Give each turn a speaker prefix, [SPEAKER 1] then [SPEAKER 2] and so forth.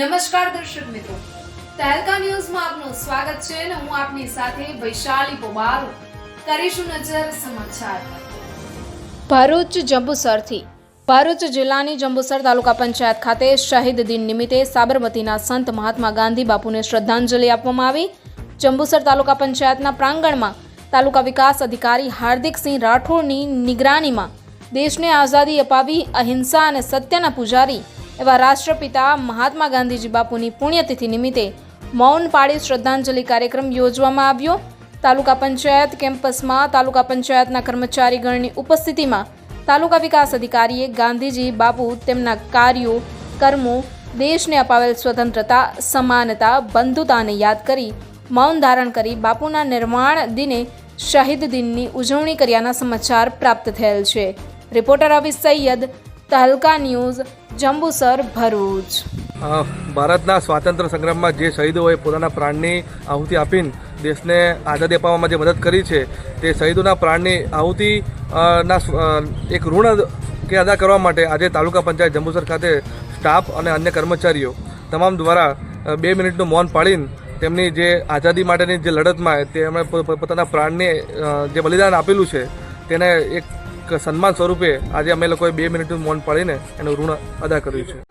[SPEAKER 1] નમસ્કાર દર્શક મિત્રો. તહેલકા ન્યૂઝમાં આપનું સ્વાગત છે અને હું આપની સાથે વૈશાલી પોબારો કરીશું નજર સમાચાર. ભરૂચ જંબુસરથી. ભરૂચ જિલ્લાની જંબુસર તાલુકા પંચાયત ખાતે શહીદ દિન નિમિત્તે સાબરમતીના સંત મહાત્મા ગાંધી બાપુને શ્રદ્ધાંજલિ આપવામાં આવી. જંબુસર તાલુકા પંચાયતના પ્રાંગણમાં તાલુકા વિકાસ અધિકારી હાર્દિકસિંહ રાઠોડની નિગરાનીમાં દેશને આઝાદી અપાવી, અહિંસા અને સત્યના પૂજારી એવા રાષ્ટ્રપિતા મહાત્મા ગાંધીજી બાપુની પુણ્યતિથિ નિમિત્તે મૌન પાળી શ્રદ્ધાંજલિ કાર્યક્રમ યોજવામાં આવ્યો. તાલુકા પંચાયત કેમ્પસમાં તાલુકા પંચાયતના કર્મચારીગણની ઉપસ્થિતિમાં તાલુકા વિકાસ અધિકારીએ ગાંધીજી બાપુ તેમના કાર્યો, કર્મો, દેશને અપાવેલ સ્વતંત્રતા, સમાનતા, બંધુતાને યાદ કરી મૌન ધારણ કરી બાપુના નિર્માણ દિને શહીદ દિનની ઉજવણી કર્યાના સમાચાર પ્રાપ્ત થયેલ છે. Reporter Avi Saiyed Tehelka news Jambusar Bharuch.
[SPEAKER 2] ભારતના સ્વાતંત્ર્ય સંગ્રામમાં જે શહીદોએ પોતાના પ્રાણની આહુતિ આપીને દેશને આઝાદી અપાવવામાં જે મદદ કરી છે, તે શહીદોના પ્રાણની આહુતિ ના એક ઋણ કે અદા કરવા માટે આજે તાલુકા પંચાયત જંબુસર ખાતે સ્ટાફ અને અન્ય કર્મચારીઓ તમામ દ્વારા બે મિનિટનું મૌન પાડીને તેમની જે આઝાદી માટેની જે લડતમાં તેમણે પોતાના પ્રાણને જે બલિદાન આપેલું છે, તેને સન્માન સ્વરૂપે આજે અમે લોકોએ બે મિનિટનું મૌન પાડીને એનું ઋણ અદા કર્યું છે.